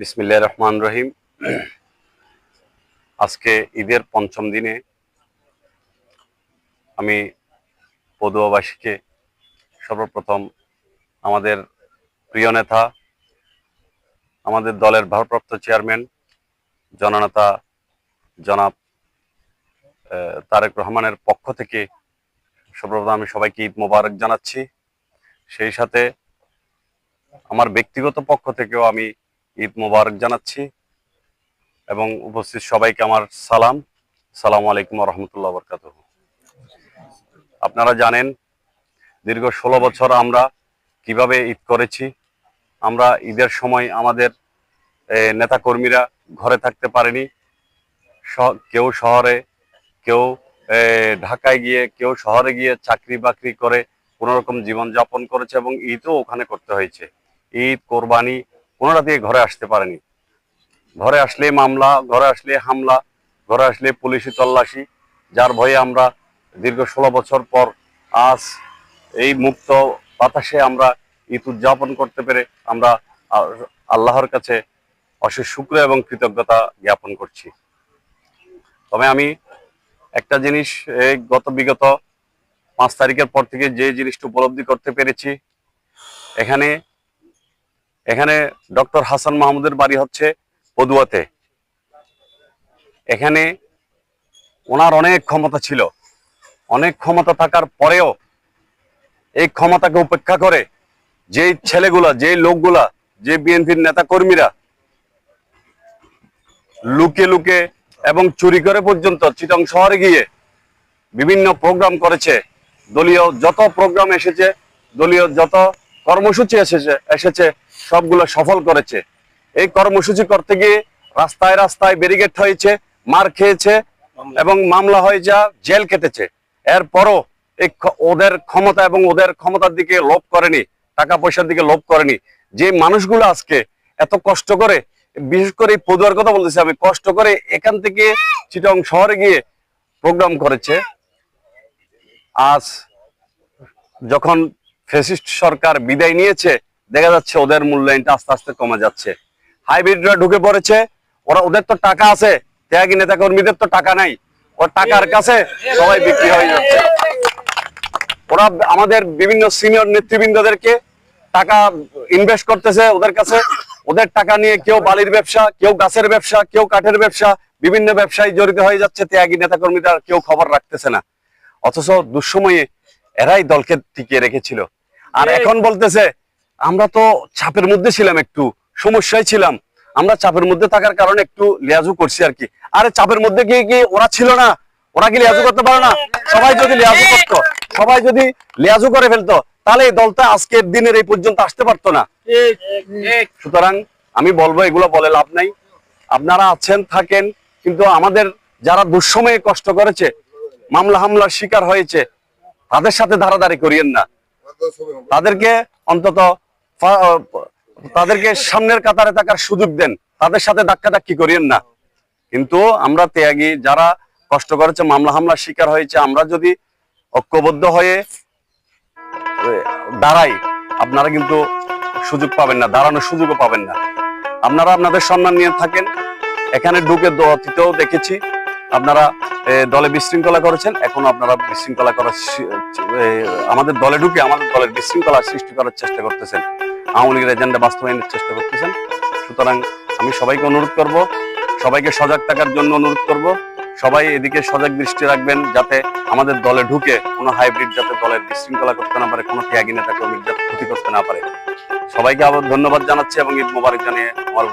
বিসমিল্লাহ রহমান রহিম। আজকে ঈদের পঞ্চম দিনে আমি পদুয়াবাসীকে সর্বপ্রথম আমাদের প্রিয় নেতা, আমাদের দলের ভারপ্রাপ্ত চেয়ারম্যান, জননেতা জনাব তারেক রহমানের পক্ষ থেকে সর্বপ্রথম আমি সবাইকে ঈদ মোবারক জানাচ্ছি। সেই সাথে আমার ব্যক্তিগত পক্ষ থেকেও আমি ঈদ মোবারক জানাচ্ছি এবং উপস্থিত সবাইকে আমার সালাম। সালাম আলাইকুম রহমতুল্লাহ বরকাত আপনারা জানেন, দীর্ঘ ষোলো বছর আমরা কীভাবে ঈদ করেছি, আমরা ঈদের সময় আমাদের নেতাকর্মীরা ঘরে থাকতে পারেনি। কেউ শহরে, কেউ ঢাকায় গিয়ে, কেউ শহরে গিয়ে চাকরি বাকরি করে কোনোরকম জীবনযাপন করেছে এবং ঈদও ওখানে করতে হয়েছে। ঈদ, কোরবানি কোনোটা দিয়ে ঘরে আসতে পারেনি। ঘরে আসলে মামলা, ঘরে আসলে হামলা, ঘরে আসলে পুলিশি তল্লাশি, যার ভয়ে আমরা দীর্ঘ ষোলো বছর পর আজ এই মুক্ত বাতাসে আমরা ঈদ উদযাপন করতে পেরে আমরা আল্লাহর কাছে অশেষ শুক্র এবং কৃতজ্ঞতা জ্ঞাপন করছি। তবে আমি একটা জিনিস এই গত বিগত পাঁচ তারিখের পর থেকে যে জিনিসটা উপলব্ধি করতে পেরেছি, এখানে এখানে ডক্টর হাসান মাহমুদের বাড়ি হচ্ছে পদুয়াতে। এখানে ওনার অনেক ক্ষমতা ছিল। অনেক ক্ষমতা থাকার পরেও এই ক্ষমতাকে উপেক্ষা করে যেই ছেলেগুলা, যেই লোকগুলা, যে বিএনপির নেতা কর্মীরা লুকে লুকে এবং চুরি করে পর্যন্ত চিটং শহরে গিয়ে বিভিন্ন প্রোগ্রাম করেছে, দলীয় যত প্রোগ্রাম এসেছে, দলীয় যত কর্মসূচি এসেছে এসেছে সবগুলো সফল করেছে। এই কর্মসূচি করতে গিয়ে রাস্তায় রাস্তায় ব্যারিকেড হয়েছে, মার খেয়েছে এবং মামলা হয়ে যা জেল কেটেছে। এরপরও এই ওদের ক্ষমতা এবং ওদের ক্ষমতার দিকে লোভ করেনি টাকা পয়সার দিকে লোভ করেনি। যে মানুষগুলো আজকে এত কষ্ট করে, বিশেষ করে পদুয়ার কথা বলতেছি আমি, কষ্ট করে এখান থেকে চিটং শহরে গিয়ে প্রোগ্রাম করেছে। আজ যখন ফেসিস্ট সরকার বিদায় নিয়েছে দেখা যাচ্ছে ওদের মূল্যায়নটা আস্তে আস্তে কমে যাচ্ছে। হাইব্রিডরা ঢুকে পড়েছে ওরা ওদের তো টাকা আছে ত্যাগী নেতা কর্মীদের তো টাকা নাই। ওর টাকার কাছে সবাই বিক্রি হয়ে যাচ্ছে। ওরা আমাদের বিভিন্ন সিনিয়র নেতৃবৃন্দদেরকে টাকা ইনভেস্ট করতেছে ওদের কাছে। ওদের টাকা নিয়ে কেউ বালির ব্যবসা কেউ গাছের ব্যবসা কেউ কাঠের ব্যবসা বিভিন্ন ব্যবসায় জড়িত হয়ে যাচ্ছে ত্যাগী নেতা কর্মীরা কেউ খবর রাখতেছে না। অথচ দুঃসময়ে এরাই দলকে টিকিয়ে রেখেছিল। আর এখন বলতেছে আমরা তো চাপের মধ্যে ছিলাম একটু, সমস্যায় ছিলাম। আমরা চাপের মধ্যে থাকার কারণে একটু লিয়াজু করছি আর কি। আরে চাপের মধ্যে গিয়ে কি ওরা ছিল না? ওরা কি লিয়াজু করতে পারে না? সবাই যদি লিয়াজু করতো, সবাই যদি লিয়াজু করে ফেলতো, তাহলে এই দলটা আজকের দিনের এই পর্যন্ত আসতে পারতো না। সুতরাং আমি বলব, এগুলো বলে লাভ নাই। আপনারা আছেন, থাকেন, কিন্তু আমাদের যারা দুঃসময়ে কষ্ট করেছে, মামলা হামলার শিকার হয়েছে, তাদের সাথে ধারাধারি করিয়েন না। তাদেরকে অন্তত তাদেরকে সামনের কাতারে থাকার সুযোগ দেন। তাদের সাথে ধাক্কাধাক্কি করিয়েন না। কিন্তু আমরা ত্যাগী, যারা কষ্ট করেছে, মামলা হামলার শিকার হয়েছে, আমরা যদি ঐক্যবদ্ধ হয়ে দাঁড়াই, আপনারা কিন্তু সুযোগ পাবেন না, দাঁড়ানোর সুযোগও পাবেন না। আপনারা আপনাদের সম্মান নিয়ে থাকেন। এখানে ঢুকে দ- অতীতেও দেখেছি। আপনারা দলে বিশৃঙ্খলা করেছেন। এখন আপনারা বিশৃঙ্খলা করার আমাদের দলে ঢুকে আমাদের দলের বিশৃঙ্খলা সৃষ্টি করার চেষ্টা করতেছেন। আওয়ামী লীগের এজেন্ডা বাস্তবায়নের চেষ্টা করতেছেন। সুতরাং আমি সবাইকে অনুরোধ করব সবাইকে সজাগ থাকার জন্য অনুরোধ করব সবাই এদিকে সজাগ দৃষ্টি রাখবেন যাতে আমাদের দলে ঢুকে কোনো হাইব্রিড যাতে দলের বিশৃঙ্খলা করতে না পারে কোনো ত্যাগী নেতা কর্মীর যাতে ক্ষতি করতে না পারে। সবাইকে আবার ধন্যবাদ জানাচ্ছি এবং ঈদ মোবারক জানিয়ে আমার